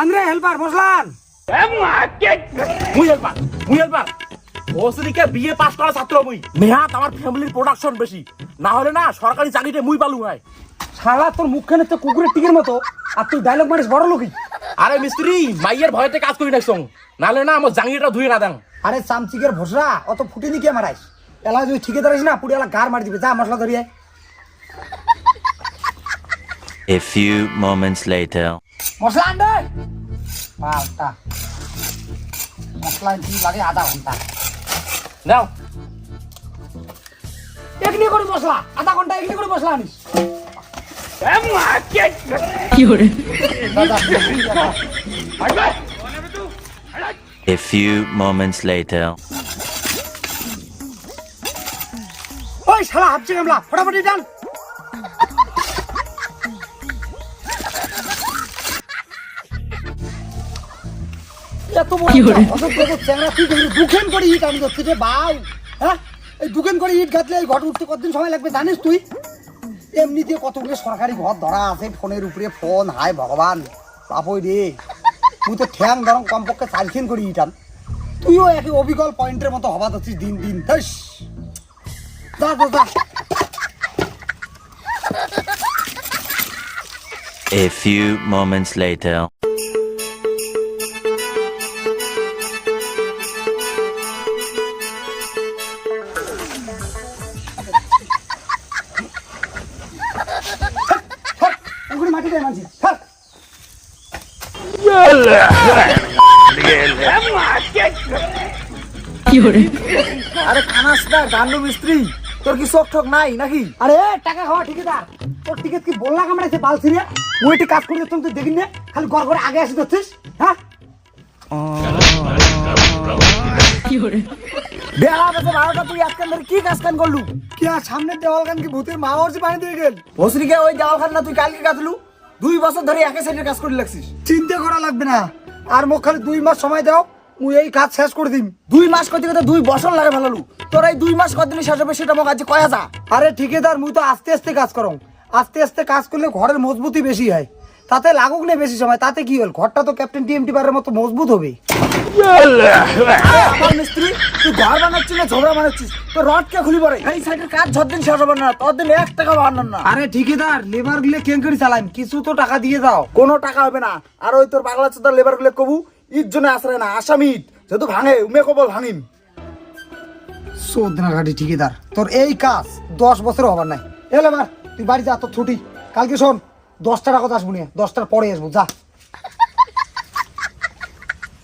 আনরে helper বসলান। মুই helper মুই helper. ভোসরিকে বিয়ে পাস করা ছাত্র মুই। মেহাত আমার ফ্যামিলির প্রোডাকশন বেশি। না হলে না সরকারি চাকরিতে মুই পালু হয়। শালা তোর মুখখানে তো কুকুরের টিকের মতো আর তুই ডায়লগ মারিস বড় লোকই। আরে মিস্ত্রি মাইয়ের ভয়তে কাজ করি নাকছং নাহলে না আমার জাঙ্গিটা ধুয়ে না দাং আরে চামচিকের ভসরা অত ফুটিনি কে মারাইস। এলা যদি ঠিকে দাঁড়াইস না পুরি এলা গার মারি দিবে। যা মশলা ধরিয়ে A few moments later. মশলা আন দে পাল্টা। মশলা আনতে লাগে আধা ঘণ্টা। নাও। এগনি করে মশলা আধা ঘণ্টা এগনি করে মশলা আনিস। দাদা, A few moments later. ওই শালা হাফছে গামলা ফটাফটি ডান এত বড় অসভ্য তো তুই দুখেন করে ইট আমি ধরছি রে বাউ। হ্যাঁ? এই দুখেন করে ইট গাঁথলে এই ঘর উঠতে কতদিন সময় লাগবে জানিস তুই? এমনিতে কতগুলো সরকারি ঘর ধরা আছে ফোনের উপরে ফোন হাই ভগবান বাপই রে। তুই তো ঠ্যাং ধরম কমপক্ষে চারখিন করে তুইও একই অবিকল পয়েন্টের মতো হবা ধরছিস দিন দিন। তাইস যা যা যা। A few moments later. আরে খানাস মিস্ত্রি তোর কি নাই নাকি আরে টাকা খাওয়া তোর টিকিট কি ওইটি কাজ করে তুমি খালি ঘর ঘরে আগে আসি ধরছিস হ্যাঁ তুই ধরে কি কাজ কান কি সামনের দেওয়াল কান কি ভূতের মা হচ্ছে পানি দিয়ে গেল ভোসরিকে ওই দেওয়াল খান না তুই কালকে কাটলু দুই বছর ধরে একে সাইডের কাজ করে লাগছিস। চিন্তা করা লাগবে না। আর মোক খালি দুই মাস সময় দাও মুই এই কাজ শেষ করে দিম। দুই মাস করতে করতে দুই বছর লাগে ফেলালু। তোর এই দুই মাস কতদিন শেষ হবে সেটা মোক আজ কয়া যা আরে ঠিকাদার মুই তো আস্তে আস্তে কাজ করো। আস্তে আস্তে কাজ করলে ঘরের মজবুতি বেশি হয়। তাতে লাগুক নেই বেশি সময় তাতে কি হল? ঘরটা তো ক্যাপ্টেন টিএমটি বারের মতো মজবুত হবে। আমার মিস্ত্রি তুই ঘর বানাচ্ছিস না ঝোবরা বানাচ্ছিস? তো রড কে খুলি পড়ে এই সাইডের কাজ যতদিন শেষ হবে না। ততদিন এক টাকা বানান না। আরে ঠিকাদার লেবারগুলো কেন করে চালাইম? কিছু তো টাকা দিয়ে দাও। কোনো টাকা হবে না। আর ওই তোর পাগলা চোদার লেবারগুলো কবু ঈদ জন্য আশ্রয় না। আসামি ঈদ। যেহেতু ভাঙে উমে কবল ভাঙিম। চোদ্দ ঘাটি ঠিকাদার তোর এই কাজ দশ বছর হবার নাই। এলে তুই বাড়ি যা তোর ছুটি। কালকে শোন দশটার আগত আসব নিয়ে। দশটার পরে আসব যা।